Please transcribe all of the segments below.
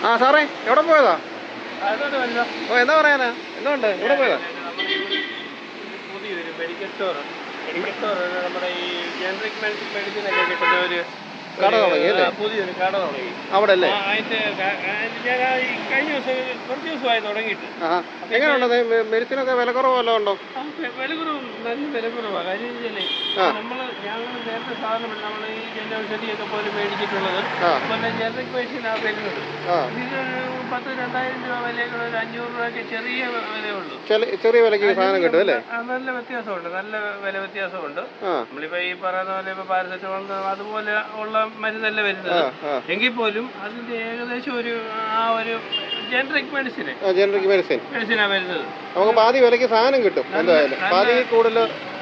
ആ സാറേ എവിടെ പോയതാ? ഓ എന്താ പറയാനാ? എന്തുകൊണ്ട്? എവിടെ പോയതാ? പുതിയൊരു മെഡിക്കൽ സ്റ്റോർ മെഡിക്കൽ സ്റ്റോർ നമ്മുടെ ഈ ജനറിക് മെഡിസിൻ ഒക്കെ കിട്ടുന്ന ഒരു കട തുടങ്ങി അല്ലേ? പുതിയൊരു കട തുടങ്ങി. അവിടെ അല്ലേ അതിന്റെ ഞാൻ ആ ഈ കഴിഞ്ഞ ദിവസം കുറച്ച് ദിവസമായി തുടങ്ങിയിട്ട്. ആ എങ്ങനെയുണ്ട് മെഡിസിനൊക്കെ വില കുറവ് വല്ലതും ഉണ്ടോ? ആ, വെ- നല്ല വില കുറവാണ് കാര്യം വെച്ചാലേ ആ. നമ്മൾ ഞങ്ങൾ നേരത്തെ സാധനം നമ്മൾ ഈ ജന ഔഷധിയൊക്കെ പോലെ മേടിച്ചിട്ടുള്ളത് ആ. ജനറിക് വരുന്നത്. ആ. പത്ത് രണ്ടായിരം രൂപ വിലയൊക്കെ ഒരു അഞ്ഞൂറ് രൂപയൊക്കെ ചെറിയ വിലയുള്ളൂ. ചെറിയ വിലയ്ക്ക് സാധനം കിട്ടും അല്ലേ? നല്ല വ്യത്യാസമുണ്ട് നല്ല വില വ്യത്യാസമുണ്ട്. നമ്മളിപ്പോ ഈ പറയുന്ന പോലെ ഇപ്പൊ പാരസെറ്റമോൾ അതുപോലെ ഉള്ള മരുന്നല്ല വരുന്നത്. എങ്കിൽ പോലും അതിന്റെ ഏകദേശം ഒരു ആ ഒരു ജനറിക് മെഡിസിന് ജനറിക് മെഡിസിൻ മെഡിസിനാ വരുന്നത്. നമുക്ക് പാതി വിലയ്ക്ക് സാധനം കിട്ടും എന്തായാലും. പാതി കൂടുതൽ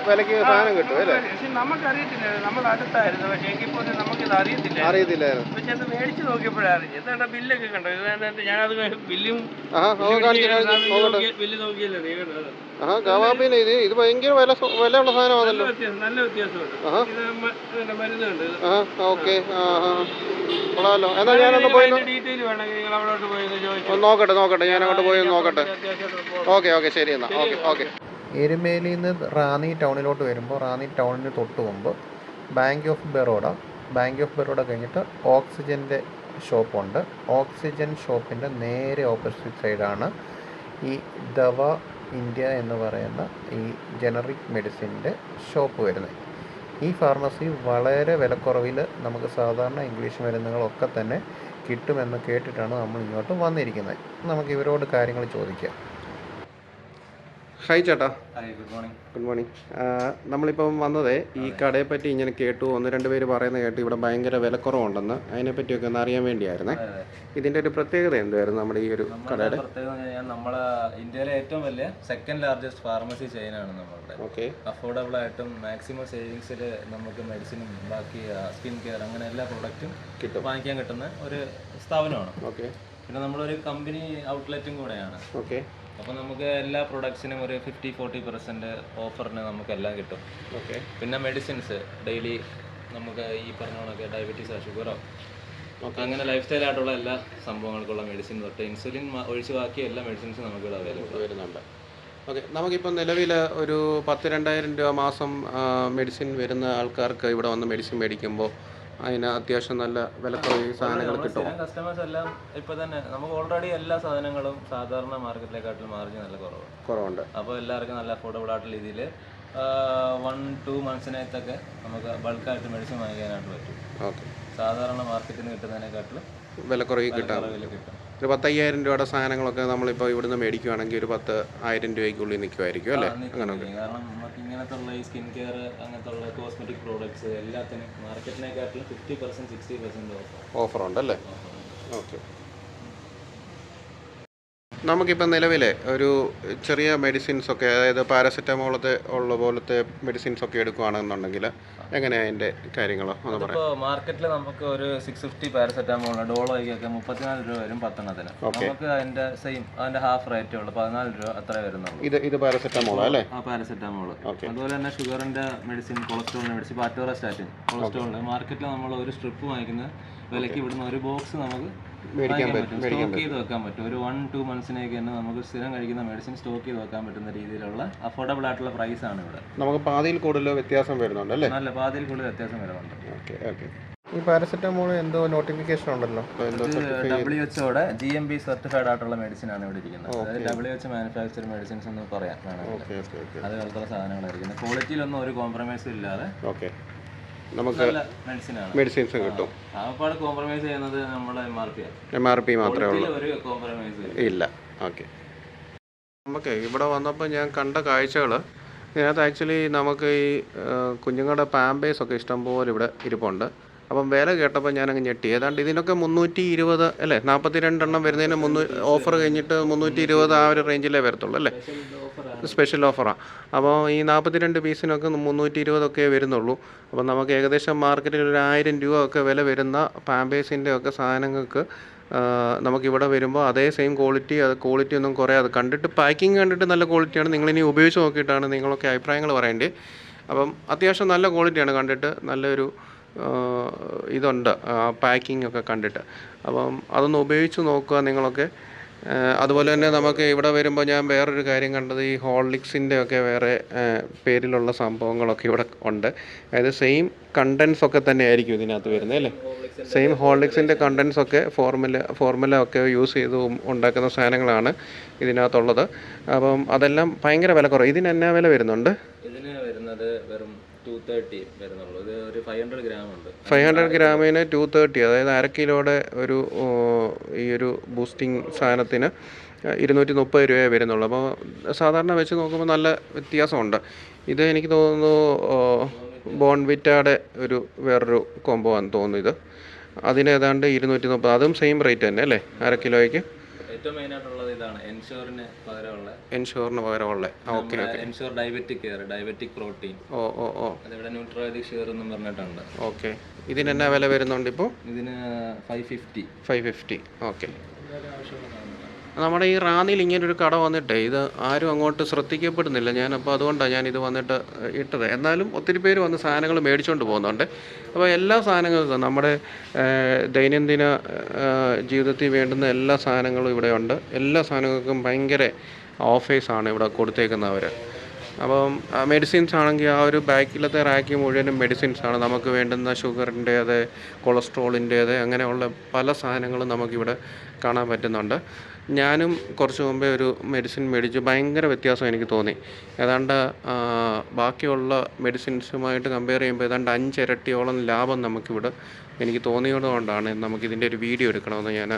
വിലയ്ക്ക് സാധനം കിട്ടും അല്ലേ? പക്ഷെ നമുക്കറിയത്തില്ല നമ്മൾ അടുത്തായിരുന്നു പക്ഷെ എങ്കിൽ പോലും നമുക്കിത് അറിയത്തില്ല അറിയത്തില്ലായിരുന്നു. പക്ഷെ അത് മേടിച്ച് നോക്കിയപ്പോഴാണ്. അറിഞ്ഞു എന്താ ബില്ലൊക്കെ കണ്ടോ? ഇതാണ്ട് ഞാനത് ബില്ലും നമുക്ക് ബില്ല് നോക്കിയല്ലോ നീ കണ്ടോ അത്. ആ കവാബിന് ഇത് ഇത് ഭയങ്കര വില വില വിലയുള്ള നല്ല സാധനമാണല്ലോ നല്ല വ്യത്യാസമുണ്ട്. ഇത് മരുന്നുണ്ട് ഇത്. ആ ഓക്കെ ആ. ആ കൊള്ളാമല്ലോ എന്നാ ഞാനൊന്ന് പോയി നോ- ഡീറ്റെയിൽ വേണമെങ്കിൽ നിങ്ങൾ അവിടോട്ട് പോയി ചോദിച്ചു. നോക്കട്ടെ നോക്കട്ടെ. ഞാൻ അങ്ങോട്ട് പോയി നോക്കട്ടെ ഓക്കെ ഓക്കെ ശരി എന്നാൽ ഓക്കെ ഓക്കെ. എരുമേലിയിൽ നിന്ന് റാന്നി ടൗണിലോട്ട് വരുമ്പോൾ റാന്നി ടൗണിന് തൊട്ട് മുമ്പ് bank of Baroda. Bank of Baroda കഴിഞ്ഞിട്ട് ഓക്സിജന്റെ ഷോപ്പുണ്ട്. ഓക്സിജൻ ഷോപ്പിന്റെ നേരെ ഓപ്പോസിറ്റ് സൈഡാണ് ഈ ദവ ഇന്ത്യ എന്ന് പറയുന്ന ഈ ജനറിക് മെഡിസിന്റെ ഷോപ്പ് വരുന്നത്. ഈ ഫാർമസി വളരെ വിലക്കുറവിൽ നമുക്ക് സാധാരണ ഇംഗ്ലീഷ് മരുന്നുകളൊക്കെ തന്നെ കിട്ടുമെന്ന് കേട്ടിട്ടാണ് നമ്മൾ ഇങ്ങോട്ട് വന്നിരിക്കുന്നത്. നമുക്ക് ഇവരോട് കാര്യങ്ങൾ ചോദിക്കാം. ഹായ് ചേട്ടാ. ഗുഡ് മോർണിംഗ് ഗുഡ് മോർണിംഗ് നമ്മളിപ്പം വന്നത് ഈ കടയെ പറ്റി ഇങ്ങനെ കേട്ടു ഒന്ന് രണ്ട് പേര് പറയുന്നത് കേട്ടു ഇവിടെ ഭയങ്കര വിലക്കുറവുണ്ടെന്ന് അതിനെ പറ്റിയൊക്കെ ഒന്ന് അറിയാൻ വേണ്ടിയായിരുന്നേ. ഇതിന്റെ ഒരു പ്രത്യേകത എന്തായിരുന്നു നമ്മുടെ ഈ ഒരു കടയുടെ? നമ്മളെ ഇന്ത്യയിലെ ഏറ്റവും വലിയ സെക്കൻഡ് ലാർജസ്റ്റ് ഫാർമസി ചെയിനാണ് നമ്മളുടെ. ഓക്കെ. അഫോർഡബിൾ ആയിട്ടും മാക്സിമം സേവിങ്സിൽ നമുക്ക് മെഡിസിനും ബാക്കി സ്കിൻ കെയർ അങ്ങനെ എല്ലാ പ്രൊഡക്റ്റും കിട്ടും. വാങ്ങിക്കാൻ കിട്ടുന്ന ഒരു സ്ഥാപനമാണ്. ഓക്കെ. പിന്നെ നമ്മളൊരു കമ്പനി ഔട്ട്ലെറ്റും കൂടെയാണ്. ഓക്കെ. അപ്പോൾ നമുക്ക് എല്ലാ പ്രൊഡക്ട്സിനും ഒരു ഫിഫ്റ്റി ഫോർട്ടി പെർസെന്റ് ഓഫറിന് നമുക്ക് എല്ലാം കിട്ടും. ഓക്കെ. പിന്നെ മെഡിസിൻസ് ഡെയിലി നമുക്ക് ഈ പറഞ്ഞ കണക്ക് ഡയബറ്റീസോ ഷുഗറോ അങ്ങനെ ലൈഫ് സ്റ്റൈൽ ആയിട്ടുള്ള എല്ലാ സംഭവങ്ങൾക്കുള്ള മെഡിസിൻ തൊട്ട് ഇൻസുലിൻ ഒഴിച്ച് ബാക്കി എല്ലാ മെഡിസിൻസും നമുക്ക് ഇവിടെ അവൈലബിൾ വരുന്നുണ്ട്. ഓക്കെ നമുക്കിപ്പോൾ നിലവിൽ ഒരു പത്ത് രണ്ടായിരം രൂപ മാസം മെഡിസിൻ വരുന്ന ആൾക്കാർക്ക് ഇവിടെ വന്ന് മെഡിസിൻ മേടിക്കുമ്പോൾ അതിന് അത്യാവശ്യം നല്ല വിലക്കുറവ് സാധനങ്ങൾ കിട്ടും. കസ്റ്റമേഴ്സ് എല്ലാം ഇപ്പൊ തന്നെ നമുക്ക് ഓൾറെഡി എല്ലാ സാധനങ്ങളും സാധാരണ മാർക്കറ്റിലേക്കാട്ടിൽ മാർജിൻ നല്ല കുറവ് കുറവുണ്ട്. അപ്പോൾ എല്ലാവർക്കും നല്ല അഫോർഡബിൾ ആയിട്ടുള്ള രീതിയിൽ വൺ ടു മന്ത്സിനകത്തൊക്കെ നമുക്ക് ബൾക്കായിട്ട് മെഡിസിൻ വാങ്ങിക്കാനായിട്ട് പറ്റും. ഓക്കെ സാധാരണ മാർക്കറ്റിൽ നിന്ന് കിട്ടുന്നതിനെക്കാട്ടിലും വിലക്കുറവ് കിട്ടാം. ഒരു പത്തയ്യായിരം രൂപയുടെ സാധനങ്ങളൊക്കെ നമ്മളിപ്പോൾ ഇവിടുന്ന് മേടിക്കുവാണെങ്കിൽ ഒരു പത്ത് ആയിരം രൂപയ്ക്കുള്ളിൽ നിൽക്കുമായിരിക്കും അല്ലേ? അങ്ങനെ അങ്ങനെയൊക്കെ നിൽക്കും. കാരണം നമുക്ക് ഇങ്ങനത്തെ ഈ സ്കിൻ കെയർ അങ്ങനത്തുള്ള കോസ്മെറ്റിക് പ്രോഡക്ട്സ് എല്ലാത്തിനും മാർക്കറ്റിനെക്കാട്ടിലും fifty percent sixty percent offer ഓഫറുണ്ടല്ലേ okay നമുക്കിപ്പോൾ നിലവിലെ ഒരു ചെറിയ മെഡിസിൻസൊക്കെ അതായത് പാരസെറ്റമോളത്തെ ഉള്ള പോലത്തെ മെഡിസിൻസ് ഒക്കെ എടുക്കുകയാണെന്നുണ്ടെങ്കിൽ എങ്ങനെയാണ് അതിന്റെ കാര്യങ്ങൾ ഒന്ന് പറയാം ഇപ്പോൾ മാർക്കറ്റിൽ നമുക്ക് ഒരു സിക്സ് ഫിഫ്റ്റി പാരസെറ്റമോൾ ഡോളോയ്ക്കൊക്കെ മുപ്പത്തിനാല് രൂപ വരും പത്തെണ്ണത്തിന്. നമുക്ക് അതിന്റെ സെയിം അതിന്റെ ഹാഫ് റേറ്റ് ഉള്ളൂ പതിനാല് രൂപ അത്ര വരുന്നുള്ളൂ. ഇത് ഇത് പാരസെറ്റമോൾ അല്ലേ? ആ പാരസെറ്റമോൾ അതുപോലെ തന്നെ ഷുഗറിന്റെ മെഡിസിൻ കൊളസ്ട്രോളിന്റെ മെഡിസിൻ പാറ്റോറസ്റ്റാറ്റിൻ കൊളസ്ട്രോളിന്. മാർക്കറ്റിൽ നമ്മൾ ഒരു സ്ട്രിപ്പ് വാങ്ങിക്കുന്ന വിലയ്ക്ക് ഇവിടുന്ന് ഒരു ബോക്സ് നമുക്ക് മേടിക്കാൻ പറ്റും സ്റ്റോക്ക് ചെയ്ത് വെക്കാൻ പറ്റും. ഒരു വൺ ടു മന്ത്സിനേക്ക് തന്നെ നമുക്ക് സ്ഥിരം കഴിക്കുന്ന മെഡിസിൻ സ്റ്റോക്ക് ചെയ്ത് വെക്കാൻ പറ്റുന്ന രീതിയിലുള്ള അഫോർഡബിൾ ആയിട്ടുള്ള പ്രൈസ് ആണ് ഇവിടെ. നമുക്ക് പാതിയിൽ കൂടുതൽ വ്യത്യാസം വരുന്നുണ്ട് അല്ലേ? നല്ല പാതിയിൽ കൂടുതൽ വ്യത്യാസം വരുന്നുണ്ട്. Okay okay. ഈ പാരസെറ്റമോൾ എന്തോ നോട്ടിഫിക്കേഷൻ ഉണ്ടല്ലോ. ഡബ്ല്യു എച്ച്ഒടെ ജി എം ബി സർട്ടിഫൈഡ് ആയിട്ടുള്ള മെഡിസിൻ ആണ് ഇവിടെ ഇരിക്കുന്നത്. അതായത് ഡബ്ല്യു എച്ച് മാനുഫാക്ചർ മെഡിസിൻസ് എന്ന് പറയാം. അത് പോലത്തെ സാധനങ്ങളായിരിക്കുന്നത് ക്വാളിറ്റിയിലൊന്നും ഒരു കോംപ്രമൈസും ഇല്ലാതെ ഓക്കെ. നമുക്ക് മെഡിസിൻസ് കിട്ടും. കോംപ്രമൈസ് ചെയ്യുന്നത് നമ്മുടെ എം ആർ പി മാത്രമേ ഉള്ളൂ. ഇല്ല. ഓക്കെ. നമുക്ക് ഇവിടെ വന്നപ്പോൾ ഞാൻ കണ്ട കാഴ്ചകൾ ഇതിനകത്ത് ആക്ച്വലി നമുക്ക് ഈ കുഞ്ഞുങ്ങളുടെ പാമ്പേഴ്സ് ഒക്കെ ഇഷ്ടംപോലെ ഇവിടെ ഇരിപ്പുണ്ട്. അപ്പം വില കേട്ടപ്പോൾ ഞാനങ്ങ് ഞെട്ടി. ഏതാണ്ട് ഇതിനൊക്കെ മുന്നൂറ്റി ഇരുപത് അല്ലേ? നാൽപ്പത്തി രണ്ടെണ്ണം വരുന്നതിന് മുന്നൂ ഓഫർ കഴിഞ്ഞിട്ട് മുന്നൂറ്റി ഇരുപത് ആ ഒരു റേഞ്ചിലേ വരത്തുള്ളൂ അല്ലേ? സ്പെഷ്യൽ ഓഫറാണ് അപ്പോൾ ഈ നാൽപ്പത്തി രണ്ട് പീസിനൊക്കെ മുന്നൂറ്റി ഇരുപതൊക്കെ വരുന്നുള്ളൂ. അപ്പോൾ നമുക്ക് ഏകദേശം മാർക്കറ്റിൽ ഒരു ആയിരം രൂപ ഒക്കെ വില വരുന്ന പാമ്പേഴ്സിന്റെ ഒക്കെ സാധനങ്ങൾക്ക് നമുക്കിവിടെ വരുമ്പോൾ അതേ സെയിം ക്വാളിറ്റി അത് ക്വാളിറ്റി ഒന്നും കുറയാതെ കണ്ടിട്ട് പാക്കിംഗ് കണ്ടിട്ട് നല്ല ക്വാളിറ്റിയാണ്. നിങ്ങളിനി ഉപയോഗിച്ച് നോക്കിയിട്ടാണ് നിങ്ങളൊക്കെ അഭിപ്രായങ്ങൾ പറയേണ്ടത്. അപ്പം അത്യാവശ്യം നല്ല ക്വാളിറ്റിയാണ് കണ്ടിട്ട് നല്ലൊരു ഇതുണ്ട് പാക്കിംഗ് ഒക്കെ കണ്ടിട്ട്. അപ്പം അതൊന്ന് ഉപയോഗിച്ച് നോക്കുക നിങ്ങളൊക്കെ. അതുപോലെ തന്നെ നമുക്ക് ഇവിടെ വരുമ്പോൾ ഞാൻ വേറൊരു കാര്യം കണ്ടത് ഈ ഹോർലിക്സിന്റെ ഒക്കെ വേറെ പേരിലുള്ള സംഭവങ്ങളൊക്കെ ഇവിടെ ഉണ്ട്. അതായത് സെയിം കണ്ടൻസ് ഒക്കെ തന്നെ ആയിരിക്കും ഇതിനകത്ത് വരുന്നത് അല്ലേ? സെയിം ഹോർലിക്സിന്റെ കണ്ടൻസ് ഒക്കെ ഫോർമുല ഫോർമുല ഒക്കെ യൂസ് ചെയ്ത് ഉണ്ടാക്കുന്ന സാധനങ്ങളാണ് ഇതിനകത്തുള്ളത്. അപ്പം അതെല്ലാം ഭയങ്കര വില കുറവ്. ഇതിന് എന്നാ വില വരുന്നുണ്ട്? ഇതിന് വരുന്നത് വെറും ടു തേർട്ടി വരുന്നുള്ളൂ. ഇത് ഒരു ഫൈവ് ഹൺഡ്രഡ് ഗ്രാം ഉണ്ട്. ഫൈവ് ഹൺഡ്രഡ് ഗ്രാമിന് ടു തേർട്ടി അതായത് അര കിലോയുടെ ഒരു ഈ ഒരു ബൂസ്റ്റിംഗ് സാധനത്തിന് ഇരുന്നൂറ്റി മുപ്പത് രൂപയെ വരുന്നുള്ളൂ. അപ്പോൾ സാധാരണ വെച്ച് നോക്കുമ്പോൾ നല്ല വ്യത്യാസമുണ്ട്. ഇത് എനിക്ക് തോന്നുന്നു ബോൺവിറ്റയുടെ ഒരു വേറൊരു കോംബോ ആണെന്ന് തോന്നുന്നു ഇത്. അതിന് ഏതാണ്ട് ഇരുന്നൂറ്റി മുപ്പത് അതും സെയിം റേറ്റ് തന്നെ അല്ലേ? അര കിലോയ്ക്ക്? ഏറ്റവും മെയിൻ ആയിട്ടുള്ളത് ഇതാണ്. എൻഷോറിന് പകരമുള്ള എൻഷുറിന് പകരമുള്ള. Okay Ensure diabetic care diabetic protein ഓ ഓ ഓ. അതിവിടെ ന്യൂട്രോയിഡിക് ഷെയർ എന്നും പറഞ്ഞിട്ടുണ്ട്. ഓക്കെ ഇതിനെന്നാ വില വരുന്നുണ്ട് ഇപ്പോൾ ഇതിന് five fifty five fifty okay നമ്മുടെ ഈ റാന്നിയിൽ ഒരു കട വന്നിട്ടേ ഇത് ആരും അങ്ങോട്ട് ശ്രദ്ധിക്കപ്പെടുന്നില്ല. ഞാൻ അപ്പോൾ അതുകൊണ്ടാണ് ഞാൻ ഇത് വന്നിട്ട് ഇട്ടത്. എന്നാലും ഒത്തിരി പേര് വന്ന് സാധനങ്ങൾ മേടിച്ചുകൊണ്ട് പോകുന്നുണ്ട്. അപ്പോൾ എല്ലാ സാധനങ്ങളും നമ്മുടെ ദൈനംദിന ജീവിതത്തിൽ വേണ്ടുന്ന എല്ലാ സാധനങ്ങളും ഇവിടെ ഉണ്ട്. എല്ലാ സാധനങ്ങൾക്കും ഭയങ്കര ഓഫേഴ്സാണ് ഇവിടെ കൊടുത്തേക്കുന്നവർ അപ്പം മെഡിസിൻസ് ആണെങ്കിൽ ആ ഒരു ബാക്കിലത്തെ റാക്കി മുഴുവനും മെഡിസിൻസ് ആണ്. നമുക്ക് വേണ്ടുന്ന ഷുഗറിന്റേത് കൊളസ്ട്രോളിന്റേത് അങ്ങനെയുള്ള പല സാധനങ്ങളും നമുക്കിവിടെ കാണാൻ പറ്റുന്നുണ്ട്. ഞാനും കുറച്ച് മുമ്പേ ഒരു മെഡിസിൻ മേടിച്ചു. ഭയങ്കര വ്യത്യാസം എനിക്ക് തോന്നി. ഏതാണ്ട് ബാക്കിയുള്ള മെഡിസിൻസുമായിട്ട് കമ്പയർ ചെയ്യുമ്പോൾ ഏതാണ്ട് അഞ്ചിരട്ടിയോളം ലാഭം നമുക്കിവിടെ എനിക്ക് തോന്നിയതുകൊണ്ടാണ് നമുക്കിതിന്റെ ഒരു വീഡിയോ എടുക്കണമെന്ന് ഞാൻ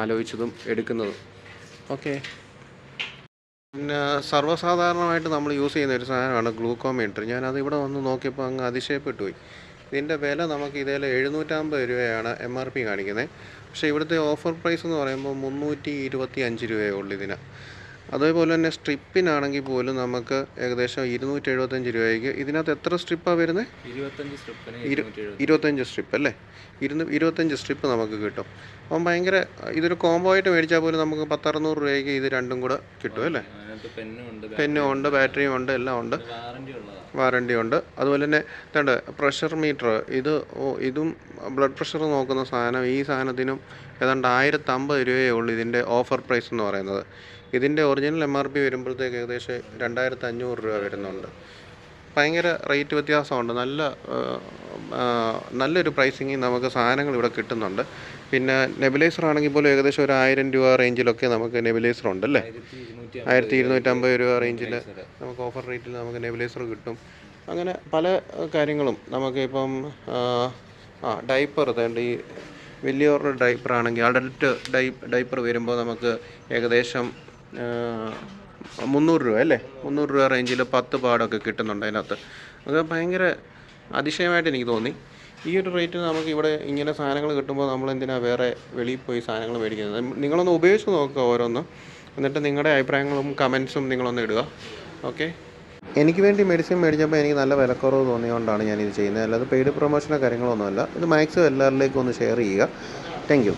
ആലോചിച്ചതും എടുക്കുന്നതും. ഓക്കെ പിന്നെ സർവസാധാരണമായിട്ട് നമ്മൾ യൂസ് ചെയ്യുന്ന ഒരു സാധനമാണ് ഗ്ലൂക്കോമീറ്റർ ഞാനത് ഇവിടെ വന്ന് നോക്കിയപ്പോൾ അങ്ങ് അതിശയപ്പെട്ടു പോയി. ഇതിന്റെ വില നമുക്ക് ഇതിൽ എഴുന്നൂറ്റമ്പത് രൂപയാണ് എം ആർ പി കാണിക്കുന്നത് പക്ഷേ ഇവിടുത്തെ ഓഫർ പ്രൈസ് എന്ന് പറയുമ്പോൾ മുന്നൂറ്റി ഇരുപത്തി അഞ്ച് രൂപയേ ഉള്ളൂ ഇതിന്. അതേപോലെ തന്നെ സ്ട്രിപ്പിനാണെങ്കിൽ പോലും നമുക്ക് ഏകദേശം ഇരുന്നൂറ്റി എഴുപത്തഞ്ച് രൂപയ്ക്ക് ഇതിനകത്ത് എത്ര സ്ട്രിപ്പാണ് വരുന്നത് ഇരുപത്തഞ്ച് സ്ട്രിപ്പ് അല്ലേ? ഇരുന്ന് ഇരുപത്തഞ്ച് സ്ട്രിപ്പ് നമുക്ക് കിട്ടും. അപ്പം ഭയങ്കര ഇതൊരു കോംബോ ആയിട്ട് മേടിച്ചാൽ പോലും നമുക്ക് പത്തറുന്നൂറ് രൂപയ്ക്ക് ഇത് രണ്ടും കൂടെ കിട്ടും അല്ലേ? പെന്നും ഉണ്ട് ബാറ്ററിയും ഉണ്ട് എല്ലാം ഉണ്ട്. വാറണ്ടി ഉണ്ട്. അതുപോലെ തന്നെ ഇതുണ്ട് പ്രഷർ മീറ്റർ ഇത് ഇതും ബ്ലഡ് പ്രഷർ നോക്കുന്ന സാധനം ഈ സാധനത്തിനും ഏതാണ്ട് ആയിരത്തമ്പത് രൂപയേ ഉള്ളൂ ഇതിന്റെ ഓഫർ പ്രൈസ് എന്ന് പറയുന്നത്. ഇതിന്റെ ഒറിജിനൽ എം ആർ പി വരുമ്പോഴത്തേക്ക് ഏകദേശം രണ്ടായിരത്തി അഞ്ഞൂറ് രൂപ വരുന്നുണ്ട്. ഭയങ്കര റേറ്റ് വ്യത്യാസമുണ്ട്. നല്ല നല്ലൊരു പ്രൈസിങ്ങിൽ നമുക്ക് സാധനങ്ങൾ ഇവിടെ കിട്ടുന്നുണ്ട്. പിന്നെ നെബിലൈസർ ആണെങ്കിൽ പോലും ഏകദേശം ഒരു ആയിരം രൂപ റേഞ്ചിലൊക്കെ നമുക്ക് നെബിലൈസർ ഉണ്ട് അല്ലേ? ആയിരത്തി ഇരുന്നൂറ്റമ്പത് രൂപ റേഞ്ചിൽ നമുക്ക് ഓഫർ റേറ്റിൽ നമുക്ക് നെബിലൈസർ കിട്ടും. അങ്ങനെ പല കാര്യങ്ങളും നമുക്ക് ഇപ്പം ആ, ഡൈപ്പർ ഈ വലിയവരുടെ ഡൈപ്പർ ആണെങ്കിൽ അഡൽട്ട് ഡൈ ഡൈപ്പർ വരുമ്പോൾ നമുക്ക് ഏകദേശം മുന്നൂറ് രൂപ അല്ലേ? മുന്നൂറ് രൂപ റേഞ്ചിൽ പത്ത് പാടൊക്കെ കിട്ടുന്നുണ്ട് അതിനകത്ത്. അത് ഭയങ്കര അതിശയമായിട്ട് എനിക്ക് തോന്നി. ഈ ഒരു റേറ്റ് നമുക്ക് ഇവിടെ ഇങ്ങനെ സാധനങ്ങൾ കിട്ടുമ്പോൾ നമ്മൾ എന്തിനാണ് വേറെ വെളിയിൽ പോയി സാധനങ്ങൾ മേടിക്കുന്നത്? നിങ്ങളൊന്ന് ഉപയോഗിച്ച് നോക്കുക ഓരോന്ന്. എന്നിട്ട് നിങ്ങളുടെ അഭിപ്രായങ്ങളും കമൻസും നിങ്ങളൊന്ന് ഇടുക. ഓക്കെ എനിക്ക് വേണ്ടി മെഡിസിൻ മേടിച്ചപ്പോൾ എനിക്ക് നല്ല വിലക്കുറവ് തോന്നിയതുകൊണ്ടാണ് ഞാനിത് ചെയ്യുന്നത്. അല്ലാതെ പെയ്ഡ് പ്രൊമോഷനോ കാര്യങ്ങളോ ഒന്നുമല്ല ഇത് മാക്സിമം എല്ലാവരിലേക്കും ഒന്ന് ഷെയർ ചെയ്യുക. താങ്ക്